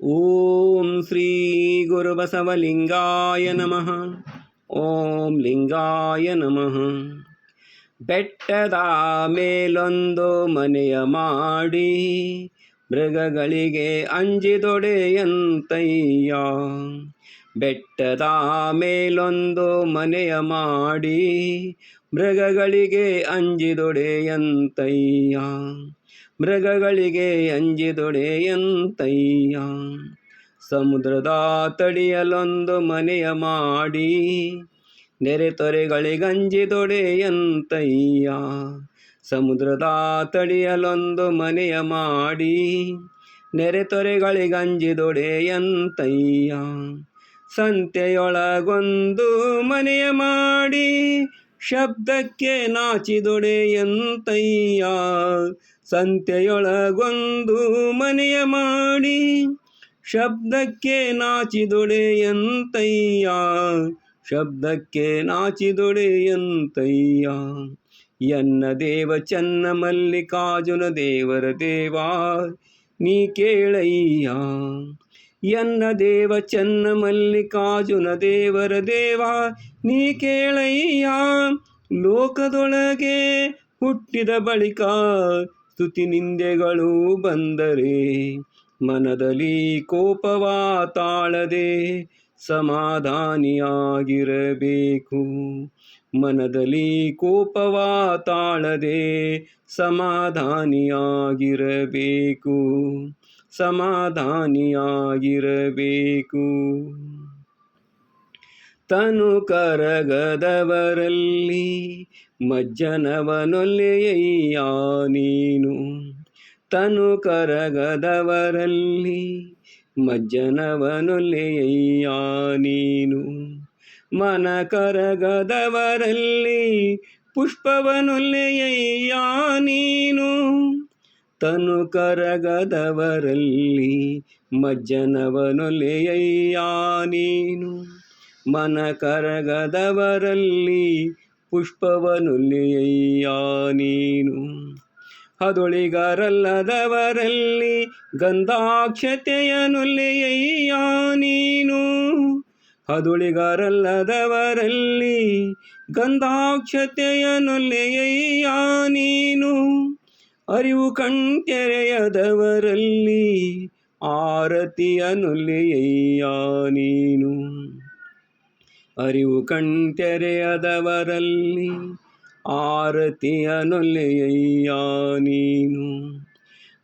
ಓಂ ಶ್ರೀ ಗುರುಬಸವಲಿಂಗಾಯ ನಮಃ ಓಂ ಲಿಂಗಾಯ ನಮಃ ಬೆಟ್ಟದ ಮೇಲೊಂದು ಮನೆಯ ಮಾಡಿ ಮೃಗಗಳಿಗೆ ಅಂಜಿದೊಡೆಯಂತಯ್ಯ ಬೆಟ್ಟದ ಮೇಲೊಂದು ಮನೆಯ ಮಾಡಿ ಮೃಗಗಳಿಗೆ ಅಂಜಿದೊಡೆಯಂತಯ್ಯ ಮೃಗಗಳಿಗೆ ಅಂಜಿದೊಡೆಯಂತಯ್ಯ ಸಮುದ್ರದ ತಡಿಯಲೊಂದು ಮನೆಯ ಮಾಡಿ, ನೆರೆ ತೊರೆಗಳಿಗಂಜಿದೊಡೆಯಂತಯ್ಯ ಸಮುದ್ರದ ತಡಿಯಲೊಂದು ಮನೆಯ ಮಾಡಿ, ನೆರೆ ತೊರೆಗಳಿಗಂಜಿದೊಡೆಯಂತಯ್ಯ ಸಂತೆಯೊಳಗೊಂದು ಮನೆಯ ಮಾಡಿ ಶಬ್ದಕ್ಕೆ ನಾಚಿದೊಡೆಯಂತಯ್ಯ ಸಂತೆಯೊಳಗೊಂದು ಮನೆಯ ಮಾಡಿ ಶಬ್ದಕ್ಕೆ ನಾಚಿದೊಡೆಯಂತಯ್ಯ ಶಬ್ದಕ್ಕೆ ನಾಚಿದೊಡೆಯಂತಯ್ಯ ಎನ್ನ ದೇವ ಚನ್ನ ಮಲ್ಲಿಕಾರ್ಜುನ ದೇವರ ದೇವ, ನೀ ಕೇಳಯ್ಯ? ಎನ್ನ ದೇವ ಚನ್ನ ಮಲ್ಲಿಕಾರ್ಜುನ ದೇವರ ದೇವ, ನೀ ಕೇಳಯ್ಯ, ಲೋಕದೊಳಗೆ ಹುಟ್ಟಿದ ಬಳಿಕ ಸ್ತುತಿ ನಿಂದೆಗಳು ಬಂದರೆ ಮನದಲ್ಲಿ ಕೋಪವಾ ತಾಳದೆ ಸಮಾಧಾನಿಯಾಗಿರಬೇಕು. ಮನದಲ್ಲಿ ಕೋಪವ ತಾಳದೆ ಸಮಾಧಾನಿಯಾಗಿರಬೇಕು. ಸಮಾಧಾನಿಯಾಗಿರಬೇಕು. ತನು ಕರಗದವರಲ್ಲಿ ಮಜ್ಜನವನೊಲ್ಲೆಯ ನೀನು. ತನು ಕರಗದವರಲ್ಲಿ ಮಜ್ಜನವನೊಲ್ಲೆಯಯ್ಯ ನೀನು. ಮನ ಕರಗದವರಲ್ಲಿ ನೀನು. ತನು ಕರಗದವರಲ್ಲಿ ಮಜ್ಜನವನೊಲೆಯಯ್ಯ ನೀನು. ಮನ ಕರಗದವರಲ್ಲಿ ನೀನು. ಹದೊಳಿಗರಲ್ಲದವರಲ್ಲಿ ಗಂಧಾಕ್ಷತೆಯನುಲ್ಲೆಯಯ್ಯ ನೀನು. ಹದುಳಿಗರಲ್ಲದವರಲ್ಲಿ ಗಂಧಾಕ್ಷತೆಯನುಲ್ಲೆಯಯ್ಯ ನೀನು. ಅರಿವು ಕಣ್ತೆರೆಯದವರಲ್ಲಿ ಆರತಿಯನುಲ್ಲೆಯಯ್ಯ ನೀನು. ಅರಿವು ಕಣ್ತೆರೆಯದವರಲ್ಲಿ ಆರತಿಯನುಲ್ಲೆಯಯ್ಯ ನೀನು.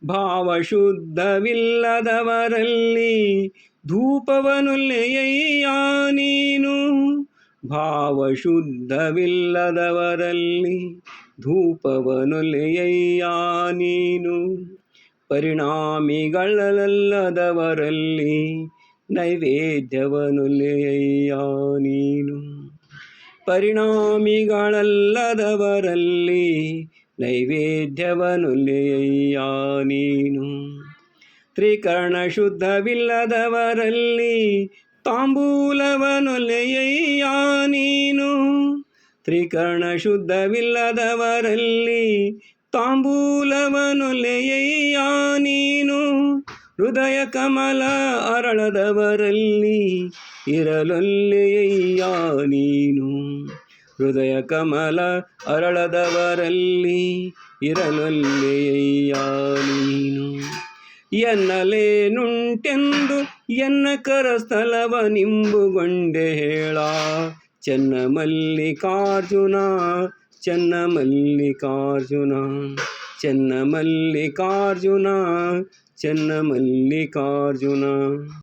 ಭಾವಶುದ್ಧವಿಲ್ಲದವರಲ್ಲಿ ಧೂಪವನುಲ್ಲೆಯಯ್ಯ ನೀನು. ಭಾವಶುದ್ಧವಿಲ್ಲದವರಲ್ಲಿ ಧೂಪವನುಲ್ಲೆಯಯ್ಯ ನೀನು. ಪರಿಣಾಮಿಗಳಲ್ಲದವರಲ್ಲಿ ನೈವೇದ್ಯವನುಲ್ಲೆಯಯ್ಯ ನೀನು. ಪರಿಣಾಮಿಗಳಲ್ಲದವರಲ್ಲಿ ನೈವೇದ್ಯವನುಲ್ಲೆಯಯ್ಯ ನೀನು. ತ್ರಿಕರ್ಣ ಶುದ್ಧವಿಲ್ಲದವರಲ್ಲಿ ತಾಂಬೂಲವನೊಲೆಯಯ್ಯ ನೀನು. ತ್ರಿಕರ್ಣ ಶುದ್ಧವಿಲ್ಲದವರಲ್ಲಿ ತಾಂಬೂಲವನೊಲೆಯಯ್ಯ ನೀನು. ಹೃದಯ ಕಮಲ ಅರಳದವರಲ್ಲಿ ಇರಲೊಲ್ಲೆಯ್ಯ ನೀನು. ಹೃದಯ ಕಮಲ ಅರಳದವರಲ್ಲಿ ಇರಲೊಲ್ಲೆಯ್ಯ ನೀನು. ಎನ್ನಲೇನುಂಟೆಂದು ಎನ್ನ ಕರಸ್ಥಲವ ನಿಂಬುಗೊಂಡೆ ಹೇಳ. ಚೆನ್ನ ಮಲ್ಲಿಕಾರ್ಜುನ ಚೆನ್ನ ಮಲ್ಲಿಕಾರ್ಜುನ ಚೆನ್ನ ಮಲ್ಲಿಕಾರ್ಜುನ ಚೆನ್ನ ಮಲ್ಲಿಕಾರ್ಜುನ